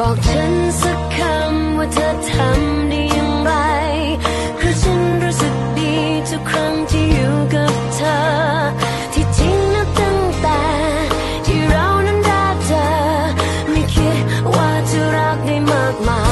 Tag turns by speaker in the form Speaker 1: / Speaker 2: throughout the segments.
Speaker 1: บอกฉันสักคำว่าเธอทำได้อย่างไร คือฉันรู้สึกดีทุกครั้งที่อยู่กับเธอ ที่จริงนะตั้งแต่ ที่เรานั้นรักเธอ ไม่คิดว่าจะรักได้มากมา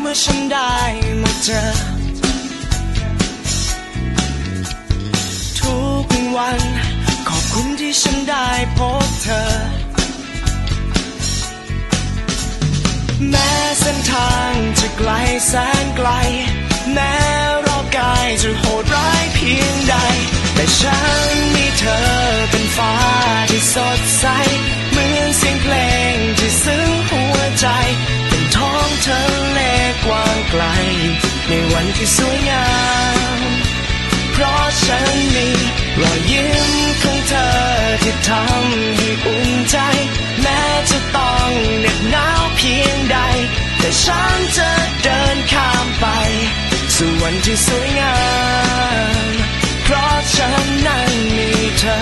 Speaker 1: เมื่อฉันได้มาเจอ
Speaker 2: ทุกวัน ขอบคุณที่ฉันได้พบเธอ แม้เส้นทางจะไกลแสนไกล แม้รอบกายจะโหดร้ายเพียงใด แต่ฉันมีเธอเป็นฟ้าที่สดใส เหมือนเสียงเพลงที่ซึ้งหัวใจ เป็นท้องเธอ ไกล ในวันที่สวยงาม เพราะฉันมีรอยยิ้มของเธอที่ทำให้อุ่นใจ แม้จะต้องเหน็บหนาวเพียงใด แต่ฉันจะเดินข้ามไป สู่วันที่สวยงาม เพราะฉันนั้นมีเธอ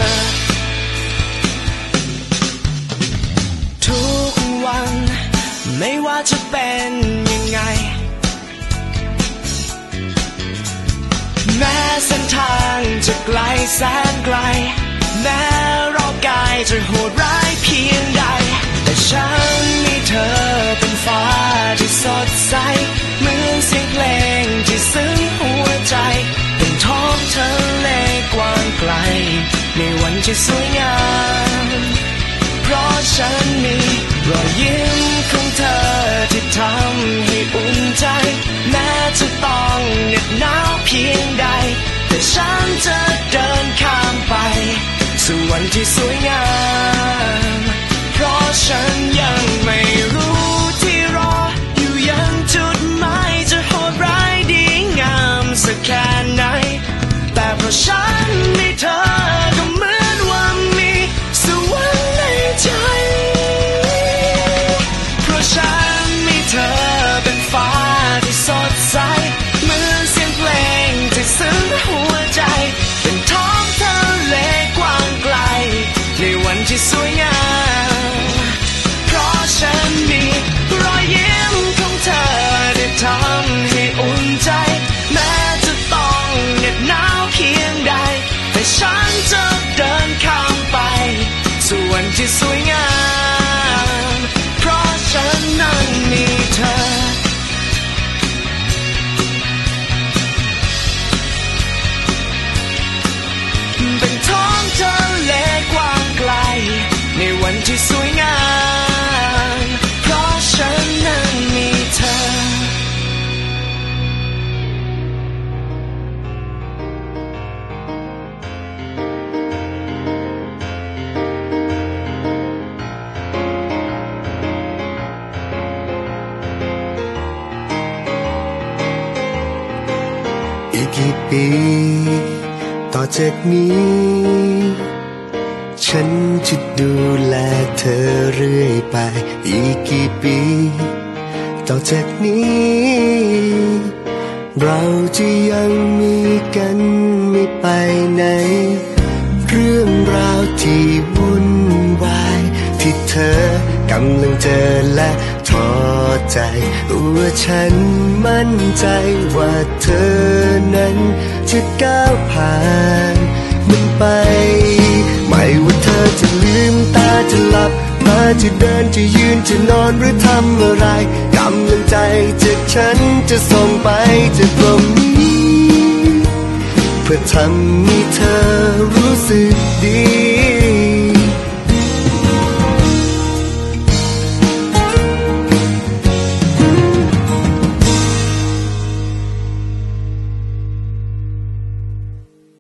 Speaker 2: ทุกวันไม่ว่าจะเป็น แสนไกล แม้รอบกายจะโหดร้ายเพียงใด แต่ฉันมีเธอเป็นฟ้าที่สดใส เหมือนเสียงเพลงที่ซึ้งหัวใจเป็นท้องทะเลกว้างไกล ในวันที่สวยงาม เพราะฉันมีรอยยิ้มของเธอที่ทำให้อุ่นใจ แม้จะต้องเหน็บหนาวเพียงใด แต่ฉันจะเดินข้ามไป สู่วันที่สวย
Speaker 3: กี่ปี ต่อจากนี้ ฉันจะดูแลเธอเรื่อยไป อีกกี่ปี ต่อจากนี้ เราจะยังมีกันไม่ไปไหน เรื่องราวที่วุ่นวาย ที่เธอกำลังเจอและท้อใจว่าฉันมั่นใจว่าเธอ นั้นจะก้าวผ่านมันไป ไม่ว่าเธอจะลืมตาจะหลับตาจะเดินจะยืนจะนอนหรือทำอะไรกำลังใจจากฉันจะส่งไปจากตรงนี้ เพื่อทำให้เธอรู้สึกดี